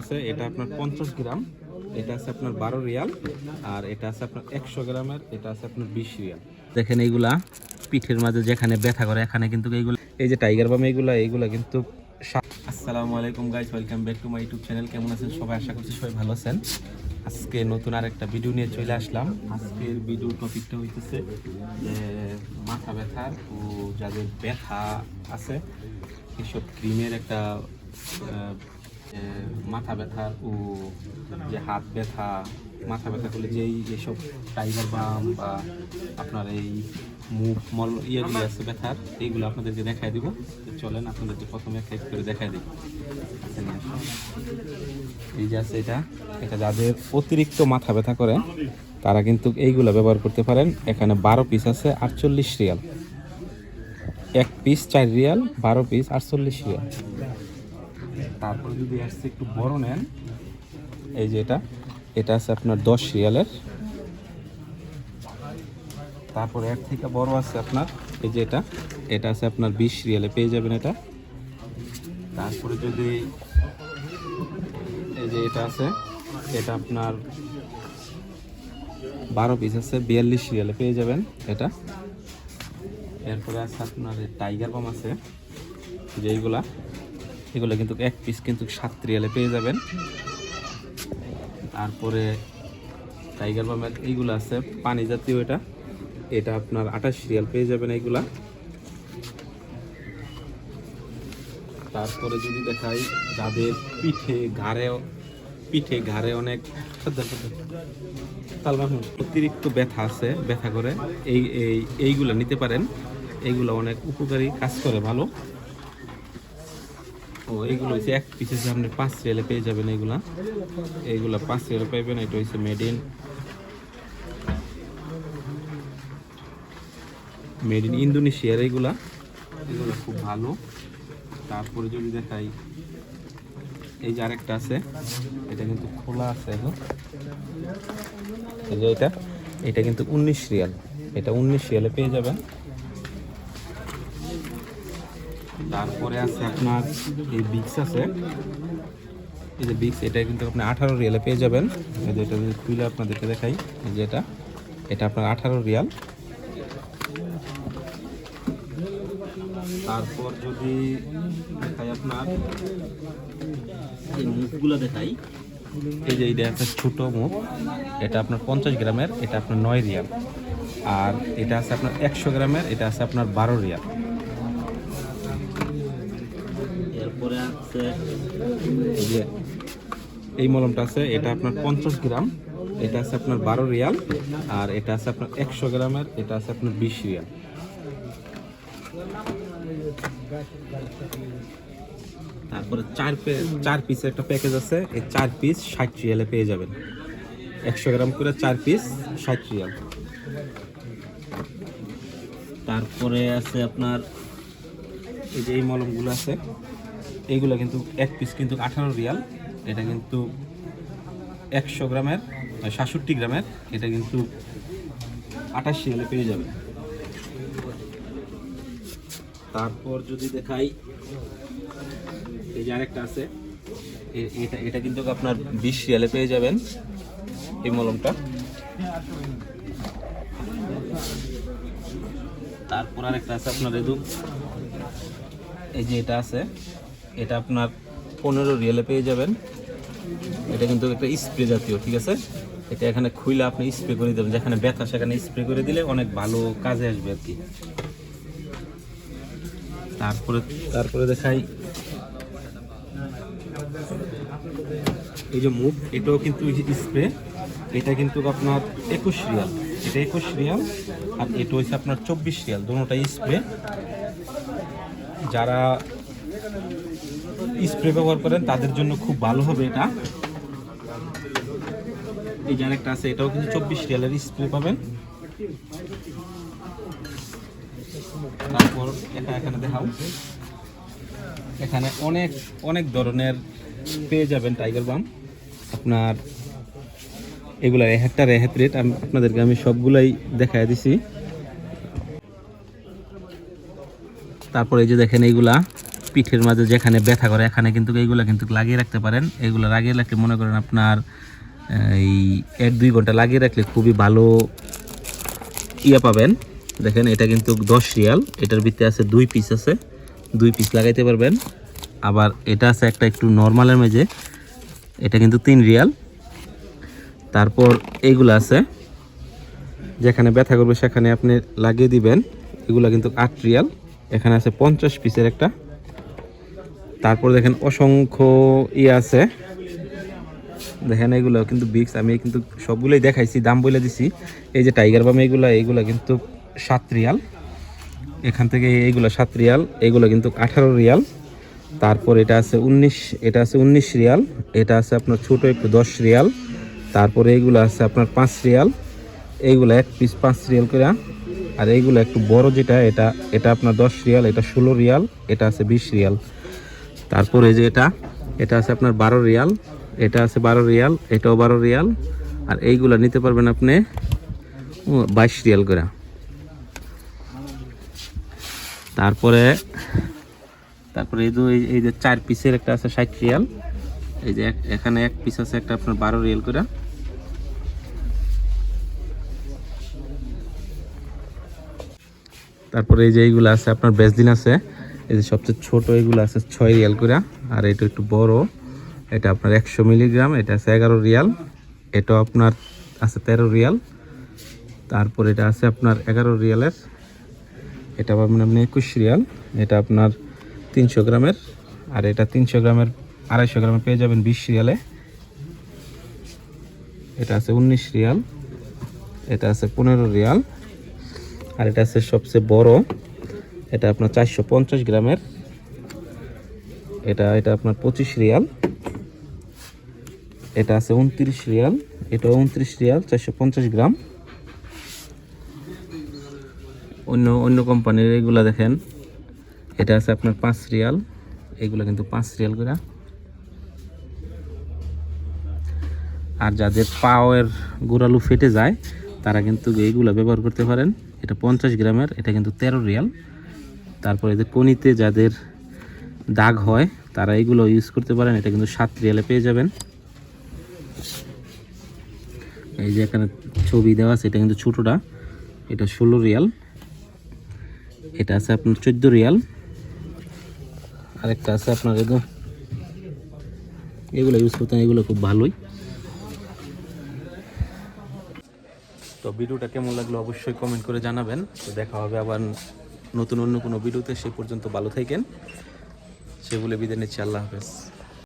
আছে, এটা আপনার পঞ্চাশ গ্রাম, এটা আছে আপনার বারো রিয়াল, আর এটা আছে আপনার একশো গ্রামের, এটা আছে আপনার বিশ রিয়াল। দেখেন এইগুলা পিঠের মাঝে যেখানে ব্যথা করে, এখানে কিন্তু এইগুলো এই যে টাইগার বাম এইগুলা এইগুলা কিন্তু আসসালামু আলাইকুম guys welcome back to my YouTube channel কেমন আছেন? সবাই আশা করছি সবাই ভালো আছেন। আজকে নতুন আর একটা ভিডিও নিয়ে চলে আসলাম। আজকের ভিডিও টপিকটা হইতেছে যে মাথা ব্যথার ও যাদের ব্যথা আছে, এসব ক্রিমের একটা মাথা ব্যথা ও যে হাত ব্যথা মাথা ব্যথা করলে যেই যেসব টাইগার বাম বা আপনার এই মুখ মল ইয়েগুলো আছে ব্যথার এইগুলো আপনাদেরকে দেখাই দিব। চলেন আপনাদেরকে প্রথমে এক করে দেখাই দিব আচ্ছা, এই যে আছে এটা এটা যাদের অতিরিক্ত মাথা ব্যথা করে তারা কিন্তু এইগুলো ব্যবহার করতে পারেন। এখানে বারো পিস আছে আটচল্লিশ রিয়াল। এক পিস চার রিয়াল বারো পিস আটচল্লিশ রিয়াল। তারপরে যদি আসছে একটু বড় নেন, এই যে এটা এটা আছে আপনার দশ রিয়ালের তারপরে এর থেকে বড় আছে আপনার, এই যে এটা এটা আছে আপনার বিশ রিয়ালে পেয়ে যাবেন এটা। তারপরে যদি এই যে এটা আছে, এটা আপনার বারো পিস আছে, বিয়াল্লিশ রিয়ালে পেয়ে যাবেন এটা। এরপরে আছে আপনার টাইগার বাম আছে, যেইগুলা। এগুলো কিন্তু এক পিস কিন্তু সাত রিয়ালে পেয়ে যাবেন। তারপরে টাইগার বামের এইগুলো আছে, পানি জাতীয় এটা। এটা আপনার আঠাশ রিয়াল পেয়ে যাবেন এইগুলা। তারপরে যদি দেখাই, যাদের পিঠে ঘাড়ে পিঠে ঘাড়ে অনেক অতিরিক্ত ব্যথা আছে, ব্যথা করে। এই, এইগুলা নিতে পারেন। এইগুলো অনেক উপকারী, কাজ করে ভালো। ও এইগুলো হচ্ছে এক পিস হচ্ছে আপনি পাঁচ রিয়ালে পেয়ে যাবেন এইগুলা এইগুলা পাঁচ রিয়ালে পাইবেন, এটা হচ্ছে মেড ইন মেড ইন ইন্দোনেশিয়ার এইগুলা এগুলো খুব ভালো। তারপরে যদি দেখাই, এই যে আরেকটা আছে, এটা কিন্তু খোলা আছে এখন। এই যে এটা এটা কিন্তু উনিশ রিয়াল এটা উনিশ রিয়ালে পেয়ে যাবেন। তারপরে আছে আপনার এই বিক্স আছে। এই যে বিক্স এটা কিন্তু আপনি আঠারো রিয়ালে পেয়ে যাবেন। এই যে এটা যদি খুলে আপনাদেরকে দেখাই, এই যে এটা। এটা আপনার আঠারো রিয়াল। তারপর যদি দেখাই আপনার, এই মুখগুলো দেখাই। এই যে এটা একটা ছোট মুখ, এটা আপনার পঞ্চাশ গ্রামের, এটা আপনার নয় রিয়াল। আর এটা আছে আপনার একশো গ্রামের, এটা আছে আপনার বারো রিয়াল। আছে। এই যে, এই মলমটা আছে, এটা আপনার পঞ্চাশ গ্রাম, এটা আছে আপনার বারো রিয়াল, আর এটা আছে আপনার একশো গ্রামের, এটা আছে আপনার বিশ রিয়াল। তারপরে চার চার পিসের একটা প্যাকেজ আছে, এই চার পিস ষাট রিয়ালে পেয়ে যাবেন। একশো গ্রাম করে চার পিস ষাট রিয়াল। তারপরে আছে আপনার, এই যে এই মলমগুলো আছে এইগুলো কিন্তু এক পিস কিন্তু আঠারো রিয়াল। এটা কিন্তু একশো গ্রামের সাতষট্টি গ্রামের, এটা কিন্তু আঠাশ রিয়ালে পেয়ে যাবে তারপর যদি দেখাই, এই যে আরেকটা আছে এটা এটা কিন্তু আপনার বিশ রিয়ালে পেয়ে যাবেন, এই মলমটা। তারপর আরেকটা আছে আপনার, এই যে এটা আছে এটা আপনার পনেরো রিয়ালে পেয়ে যাবেন। এটা কিন্তু একটা স্প্রে জাতীয়, ঠিক আছে? এটা এখানে খুইলে আপনি স্প্রে করে দেবেন। যেখানে ব্যথা, সেখানে স্প্রে করে দিলে অনেক ভালো কাজে আসবে আর কি। তারপরে তারপরে দেখাই। এই যে মুখ, এটাও কিন্তু স্প্রে, এটা কিন্তু আপনার একুশ রিয়াল। এটা একুশ রিয়াল আর এটা হচ্ছে আপনার চব্বিশ রিয়াল, দুটোটাই স্প্রে। যারা স্প্রে ব্যবহার করেন, তাদের জন্য খুব ভালো হবে এটা। এই যে আরেকটা আছে, এটাও কিন্তু চব্বিশ রিয়ালের স্প্রে পাবেন। তারপর এটা এখানে দেখাও। এখানে অনেক অনেক ধরনের পেয়ে যাবেন টাইগার বাম আপনার এগুলার এক একটা রেহাত রেট আপনাদেরকে আমি সবগুলাই দেখাই দিছি। তারপরে এই যে দেখেন এইগুলা। পিঠের মাঝে যেখানে ব্যথা করে, এখানে কিন্তু এইগুলো কিন্তু লাগিয়ে রাখতে পারেন। এগুলো লাগিয়ে রাখলে মনে করেন আপনার এই এক দুই ঘণ্টা লাগিয়ে রাখলে খুবই ভালো ইয়া পাবেন। দেখেন, এটা কিন্তু দশ রিয়াল। এটার ভিতরে আছে দুই পিস আছে। দুই পিস লাগাইতে পারবেন। আবার এটা আছে একটা একটু নর্মালের মেঝে। এটা কিন্তু তিন রিয়াল। তারপর এইগুলো আছে। যেখানে ব্যথা করবে সেখানে আপনি লাগিয়ে দিবেন। এগুলো কিন্তু আট রিয়াল। এখানে আছে পঞ্চাশ পিসের একটা তারপর দেখেন অসংখ্য ইয়ে আছে। দেখেন এগুলো কিন্তু বিক্স আমি কিন্তু সবগুলোই দেখাইছি, দাম বলে দিছি। এই যে টাইগার বাম এইগুলো এইগুলো কিন্তু সাত রিয়াল। এখান থেকে এইগুলো সাত রিয়াল এইগুলো কিন্তু আঠারো রিয়াল। তারপর এটা আছে উনিশ, এটা আছে উনিশ রিয়াল, এটা আছে আপনার ছোটো একটু দশ রিয়াল। তারপরে এইগুলো আছে আপনার পাঁচ রিয়াল। এইগুলো এক পিস পাঁচ রিয়াল করে। আর এইগুলো একটু বড় যেটা, এটা এটা আপনার দশ রিয়াল, এটা ষোলো রিয়াল, এটা আছে বিশ রিয়াল। তারপরে যে এটা এটা আছে আপনার বারো রিয়াল, এটা আছে বারো রিয়াল, এটাও বারো রিয়াল। আর এইগুলো নিতে পারবেন আপনি বাইশ রিয়াল করে। তারপরে তারপরে এই এই- যে চার পিসের একটা আছে ষাট রিয়াল। এই যে এখানে এক পিস আছে একটা আপনার বারো রিয়াল করে। তারপরে এই যে এইগুলো আছে আপনার বেসদিন আছে। এই যে সবচেয়ে ছোট এগুলো আছে ছয় রিয়াল করে, আর এটা একটু বড়। এটা আপনার একশো মিলিগ্রাম, এটা আছে এগারো রিয়াল। এটাও আপনার আছে তেরো রিয়াল। তারপর এটা আছে আপনার এগারো রিয়ালের। এটা পাবেন আপনি একুশ রিয়াল। এটা আপনার তিনশো গ্রামের। আর এটা তিনশো গ্রামের, আড়াইশো গ্রামের পেয়ে যাবেন বিশ রিয়ালে। এটা আছে উনিশ রিয়াল। এটা আছে পনেরো রিয়াল। আর এটা আছে সবচেয়ে বড়। এটা আপনার চারশো পঞ্চাশ গ্রামের। এটা এটা আপনার পঁচিশ রিয়াল। এটা আছে উনত্রিশ রিয়াল। এটা উনত্রিশ রিয়াল, চারশো পঞ্চাশ গ্রাম। অন্য অন্য কোম্পানির এগুলো দেখেন। এটা আছে আপনার পাঁচ রিয়াল। এগুলো কিন্তু পাঁচ রিয়াল করে। আর যাদের পাওয়ের গোড়ালু ফেটে যায়, তারা কিন্তু এইগুলো ব্যবহার করতে পারেন। এটা পঞ্চাশ গ্রামের, এটা কিন্তু তেরো রিয়াল। তারপরে যে কনিতে যাদের দাগ হয়, তারা এগুলো ইউজ করতে পারেন। এটা কিন্তু সাত রিয়ালে পেয়ে যাবেন। এই যে এখানে ছবি দেওয়া আছে, এটা কিন্তু ছোটোটা। এটা ষোলো রিয়াল। এটা আছে আপনার চোদ্দ রিয়াল। আরেকটা আছে আপনার একদম এগুলো ইউজ করতেন এগুলো খুব ভালোই। তো ভিডিওটা কেমন লাগল অবশ্যই কমেন্ট করে জানাবেন। তো দেখা হবে আবার নতুন অন্য কোনো ভিডিওতে সে পর্যন্ত ভালো থাকেন। সে বলে বিদায় নিচ্ছি আল্লাহ হাফেজ।